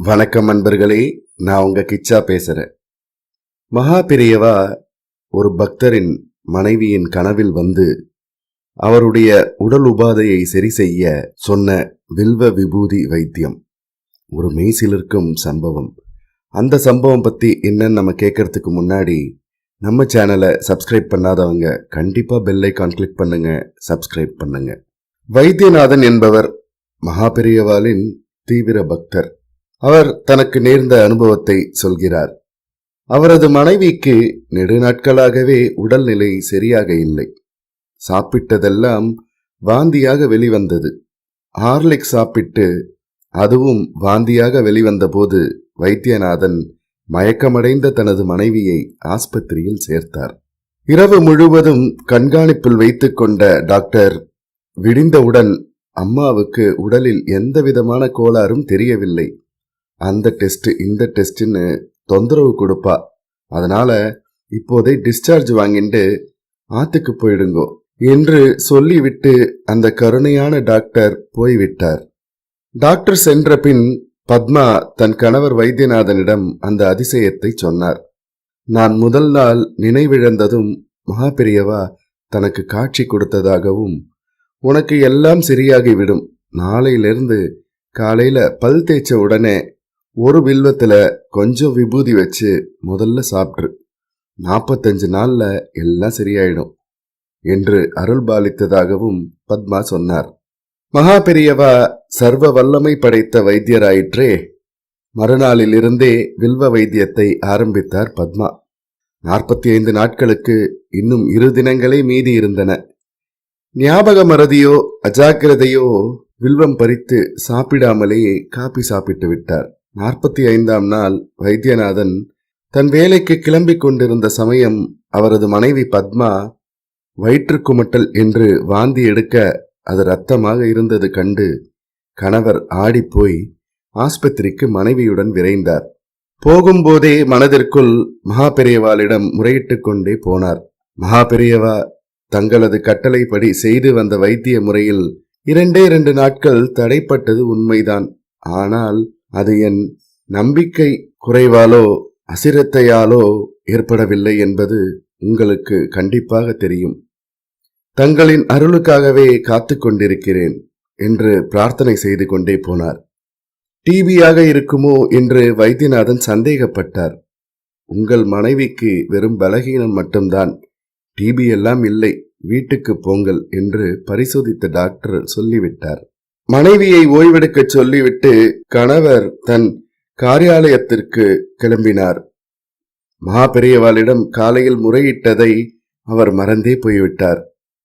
வணக்கம் அன்பர்களே நான் உங்க கிச்சா பேசுறேன். மகாபிரியவா ஒரு பக்தரின் மனைவியின் கனவில் வந்து அவருடைய உடல் உபாதையை சரி செய்ய சொன்ன வில்வ விபூதி வைத்தியம் ஒரு மெய்சிலிருக்கும் சம்பவம். அந்த சம்பவம் பத்தி என்னன்னு நம்ம கேட்கறதுக்கு முன்னாடி நம்ம சேனலை சப்ஸ்கிரைப் பண்ணாதவங்க கண்டிப்பாக பெல் ஐக்கான் கிளிக் பண்ணுங்க சப்ஸ்கிரைப் பண்ணுங்க. வைத்தியநாதன் என்பவர் மகாபெரியவாலின் தீவிர பக்தர். அவர் தனக்கு நேர்ந்த அனுபவத்தை சொல்கிறார். அவரது மனைவிக்கு நெடுநாட்களாகவே உடல்நிலை சரியாக இல்லை. சாப்பிட்டதெல்லாம் வாந்தியாக வெளிவந்தது. ஹார்லிக் சாப்பிட்டு அதுவும் வாந்தியாக வெளிவந்தபோது வைத்தியநாதன் மயக்கமடைந்த தனது மனைவியை ஆஸ்பத்திரியில் சேர்த்தார். இரவு முழுவதும் கண்காணிப்பில் வைத்து கொண்ட டாக்டர் விடிந்தவுடன் அம்மாவுக்கு உடலில் எந்த விதமான கோளாறும் தெரியவில்லை. அந்த டெஸ்ட் இந்த டெஸ்ட்டுன்னு தொந்தரவு கொடுப்பா. அதனால இப்போதே டிஸ்சார்ஜ் வாங்கிட்டு ஆத்துக்கு போயிடுங்கோ என்று சொல்லிவிட்டு அந்த கருணையான டாக்டர் போய்விட்டார். டாக்டர் சென்ற பின் பத்மா தன் கணவர் வைத்தியநாதனிடம் அந்த அதிசயத்தை சொன்னார். நான் முதல் நாள் நினைவிழந்ததும் மகாபெரியவா தனக்கு காட்சி கொடுத்ததாகவும் உனக்கு எல்லாம் சரியாகிவிடும். நாளையிலிருந்து காலையில பல் தேய்ச்ச உடனே ஒரு வில்வத்தில் கொஞ்சம் விபூதி வச்சு முதல்ல சாப்பிட்ரு நாற்பத்தஞ்சு நாளில் எல்லாம் சரியாயிடும் என்று அருள் பாலித்ததாகவும் பத்மா சொன்னார். மகா பெரியவா சர்வ வல்லமை படைத்த வைத்தியராயிற்றே மறுநாளிலிருந்தே வில்வ வைத்தியத்தை ஆரம்பித்தார் பத்மா. நாற்பத்தி ஐந்து நாட்களுக்கு இன்னும் இரு தினங்களே மீதி இருந்தன. ஞாபக மறதியோ அஜாக்கிரதையோ வில்வம் பறித்து சாப்பிடாமலேயே காப்பி சாப்பிட்டு விட்டார். நாற்பத்தி ஐந்தாம் நாள் வைத்தியநாதன் தன் வேலைக்கு கிளம்பிக் கொண்டிருந்த சமயம் அவரது மனைவி பத்மா வயிற்று குமட்டல் என்று வாந்தி எடுக்க அது ரத்தமாக இருந்தது கண்டு கணவர் ஆடிப்போய் ஆஸ்பத்திரிக்கு மனைவியுடன் விரைந்தார். போகும்போதே மனதிற்குள் மகாபெரியவாளிடம் முறையிட்டு கொண்டே போனார். மகாபெரியவா தங்களது கட்டளைப்படி செய்து வந்த வைத்திய முறையில் இரண்டே இரண்டு நாட்கள் தடைப்பட்டது உண்மைதான். ஆனால் அது என் நம்பிக்கை குறைவாலோ அசிரத்தையாலோ ஏற்படவில்லை என்பது உங்களுக்கு கண்டிப்பாக தெரியும். தங்களின் அருளுக்காகவே காத்து கொண்டிருக்கிறேன் என்று பிரார்த்தனை செய்து கொண்டே போனார். டிபியாக இருக்குமோ என்று வைத்தியநாதன் சந்தேகப்பட்டார். உங்கள் மனைவிக்கு வெறும் பலகீனம் மட்டும்தான். டிபி எல்லாம் இல்லை வீட்டுக்கு போங்கள் என்று பரிசோதித்த டாக்டர் சொல்லிவிட்டார். மனைவியை ஓய்வெடுக்க சொல்லிவிட்டு கணவர் தன் காரியாலயத்திற்கு கிளம்பினார். மகா பெரியவாளிடம் காலையில் முறையிட்டதை அவர் மறந்தே போய்விட்டார்.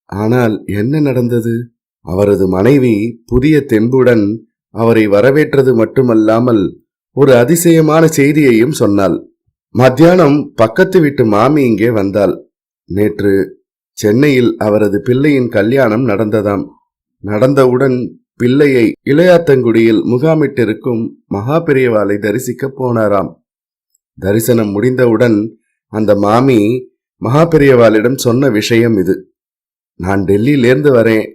ஆனால் என்ன நடந்தது? அவரது மனைவி புதிய தெம்புடன் அவரை வரவேற்றது மட்டுமல்லாமல் ஒரு அதிசயமான செய்தியையும் சொன்னாள். மத்தியானம் பக்கத்து வீட்டு மாமி இங்கே வந்தாள். நேற்று சென்னையில் அவரது பிள்ளையின் கல்யாணம் நடந்ததாம். நடந்தவுடன் பிள்ளையை இளையாத்தங்குடியில் முகாமிட்டிருக்கும் மகா பெரியவாளை தரிசிக்க போனாராம். தரிசனம் முடிந்தவுடன் அந்த மாமி மகா பெரியவாளிடம் சொன்ன விஷயம் இது. நான் டெல்லியிலேருந்து வரேன்.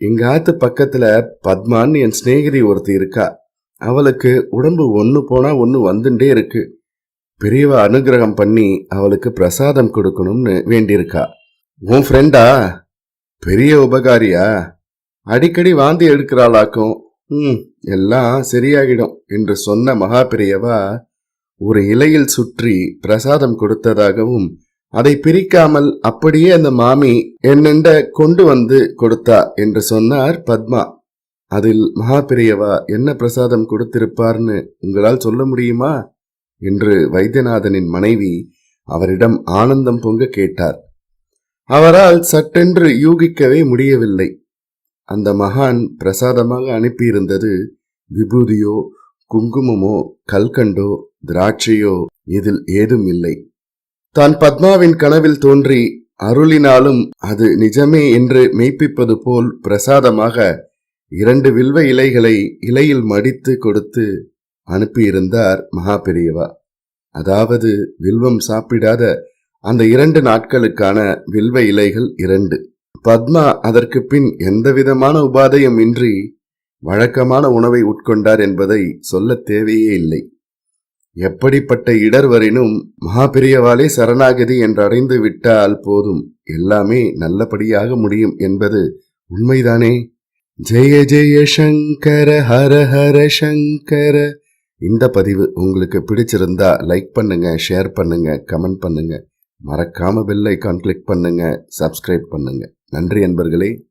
எங்காத்து பக்கத்துல பத்மான்னு என் சிநேகிதி ஒருத்தி இருக்கா. அவளுக்கு உடம்பு ஒன்று போனா ஒன்று வந்துட்டே இருக்கு. பெரியவா அனுகிரகம் பண்ணி அவளுக்கு பிரசாதம் கொடுக்கணும்னு வேண்டியிருக்கா. உன் ஃப்ரெண்டா பெரிய உபகாரியா? அடிக்கடி வாந்தி எடுக்கிறாளாக்கும். ம் எல்லாம் சரியாகிடும் என்று சொன்ன மகாபிரியவா ஒரு இலையில் சுற்றி பிரசாதம் கொடுத்ததாகவும் அதை பிரிக்காமல் அப்படியே அந்த மாமி என்னெண்ட கொண்டு வந்து கொடுத்தா என்று சொன்னார் பத்மா. அதில் மகாபிரியவா என்ன பிரசாதம் கொடுத்திருப்பார்னு உங்களால் சொல்ல முடியுமா? என்று வைத்தியநாதனின் மனைவி அவரிடம் ஆனந்தம் பொங்க கேட்டார். அவரால் சட்டென்று யூகிக்கவே முடியவில்லை. அந்த மகான் பிரசாதமாக அனுப்பியிருந்தது விபூதியோ குங்குமமோ கல்கண்டோ திராட்சையோ இதில் ஏதும் இல்லை. தான் பத்மாவின் கனவில் தோன்றி அருளினாலும் அது நிஜமே என்று மெய்ப்பிப்பது போல் பிரசாதமாக இரண்டு வில்வ இலைகளை இலையில் மடித்து கொடுத்து அனுப்பியிருந்தார் மகா பெரியவா அதாவது வில்வம் சாப்பிடாத அந்த இரண்டு நாட்களுக்கான வில்வ இலைகள் இரண்டு. பத்மா அதற்கு பின் எந்தவிதமான உபாதையும் இன்றி வழக்கமான உணவை உட்கொண்டார் என்பதை சொல்லத் தேவையே இல்லை. எப்படிப்பட்ட இடர் வரினும் மகாபிரியவாலே சரணாகதி என்றடைந்து விட்டால் போதும் எல்லாமே நல்லபடியாக முடியும் என்பது உண்மைதானே? ஜெய ஜெய சங்கர ஹர ஹர சங்கர. இந்த பதிவு உங்களுக்கு பிடிச்சிருந்தா லைக் பண்ணுங்க ஷேர் பண்ணுங்க கமெண்ட் பண்ணுங்க. மறக்காம பெல் ஐக்கான் கிளிக் பண்ணுங்க சப்ஸ்கிரைப் பண்ணுங்க. நன்றி அன்பர்களே.